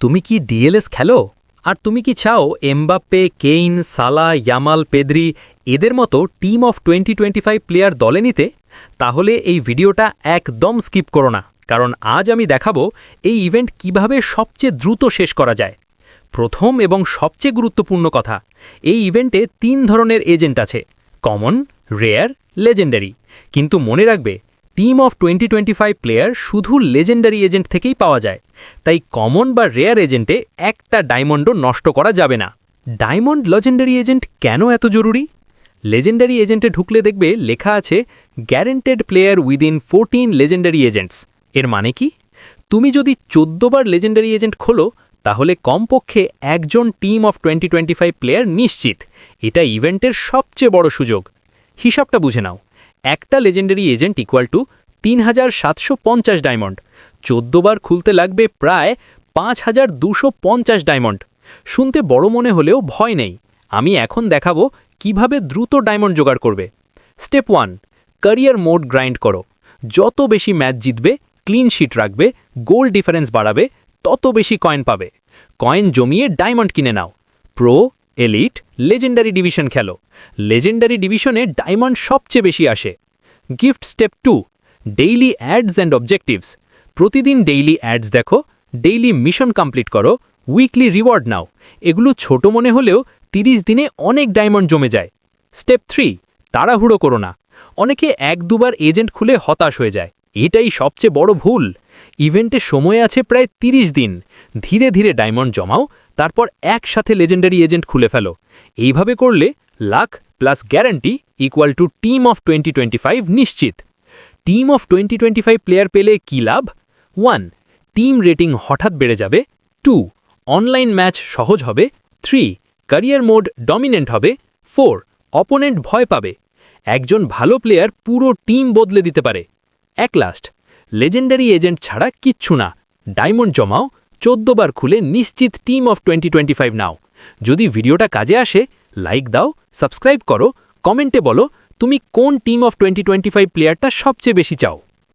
তুমি কি ডিএলএস খেলো? আর তুমি কি চাও Mbappe, Kane, Salah, Yamal, Pedri এদের মতো team of twenty twenty five player দলে নিতে? তাহলে এই ভিডিওটা একদম স্কিপ করো না, কারণ আজ আমি দেখাবো এই ইভেন্ট কীভাবে সবচেয়ে দ্রুত শেষ করা যায়। প্রথম এবং সবচেয়ে গুরুত্বপূর্ণ কথা, এই ইভেন্টে তিন ধরনের এজেন্ট আছে, কমন, রেয়ার, লেজেন্ডারি। কিন্তু মনে রাখবে team of twenty twenty five player শুধু লেজেন্ডারি এজেন্ট থেকেই পাওয়া যায়। তাই কমন বা রেয়ার এজেন্টে একটা ডায়মন্ডও নষ্ট করা যাবে না। ডায়মন্ড লেজেন্ডারি এজেন্ট কেন এত জরুরি? লেজেন্ডারি এজেন্টে ঢুকলে দেখবে লেখা আছে guaranteed player within fourteen legendary agents এর মানে কি? তুমি যদি চোদ্দবার লেজেন্ডারি এজেন্ট খোলো, তাহলে কমপক্ষে একজন team of twenty twenty five player নিশ্চিত। এটা ইভেন্টের সবচেয়ে বড় সুযোগ। হিসাবটা বুঝে নাও। একটা লেজেন্ডারি এজেন্ট ইকুয়াল টু তিন হাজার সাতশো পঞ্চাশ ডায়মন্ড চোদ্দবার খুলতে লাগবে প্রায় পাঁচ হাজার দুশো পঞ্চাশ ডায়মন্ড শুনতে বড় মনে হলেও ভয় নেই। আমি এখন দেখাবো কীভাবে দ্রুত ডায়মন্ড জোগাড় করবে। Step one career mode grind করো। যত বেশি ম্যাচ জিতবে ক্লিন শিট রাখবে গোল ডিফারেন্স বাড়াবে, তত বেশি কয়েন পাবে। কয়েন জমিয়ে ডায়মন্ড কিনে নাও। প্রো এলিট লেজেন্ডারি ডিভিশন খেলো। লেজেন্ডারি ডিভিশনে ডায়মন্ড সবচেয়ে বেশি আসে। Gift step two, daily ads and objectives. প্রতিদিন ডেইলি অ্যাডস দেখো, ডেইলি মিশন কমপ্লিট করো, উইকলি রিওয়ার্ড নাও। এগুলো ছোট মনে হলেও 30 দিনে অনেক ডায়মন্ড জমে যায়। স্টেপ থ্রি, তাড়াহুড়ো করো না। অনেকে এক দুবার এজেন্ট খুলে হতাশ হয়ে যায়। এটাই সবচেয়ে বড় ভুল। ইভেন্টে সময় আছে প্রায় 30 দিন। ধীরে ধীরে ডায়মন্ড জমাও তারপর একসাথে লেজেন্ডারি এজেন্ট খুলে ফেলো। এইভাবে করলে lakh plus guarantee equal to team of twenty twenty five নিশ্চিত। Team of twenty twenty five player পেলে কী লাভ? ওয়ান টিম রেটিং হঠাৎ বেড়ে যাবে। টু অনলাইন ম্যাচ সহজ হবে। থ্রি ক্যারিয়ার মোড ডমিনেন্ট হবে। ফোর অপোনেন্ট ভয় পাবে। একজন ভালো প্লেয়ার পুরো টিম বদলে দিতে পারে। এক লাস্ট লেজেন্ডারি এজেন্ট ছাড়া কিচ্ছু না। ডায়মন্ড জমাও চোদ্দ বার খুলে নিশ্চিত team of twenty twenty five নাও। যদি ভিডিওটা কাজে আসে, লাইক দাও, সাবস্ক্রাইব করো, কমেন্টে বলো, তুমি কোন team of twenty twenty five প্লেয়ারটা সবচেয়ে বেশি চাও?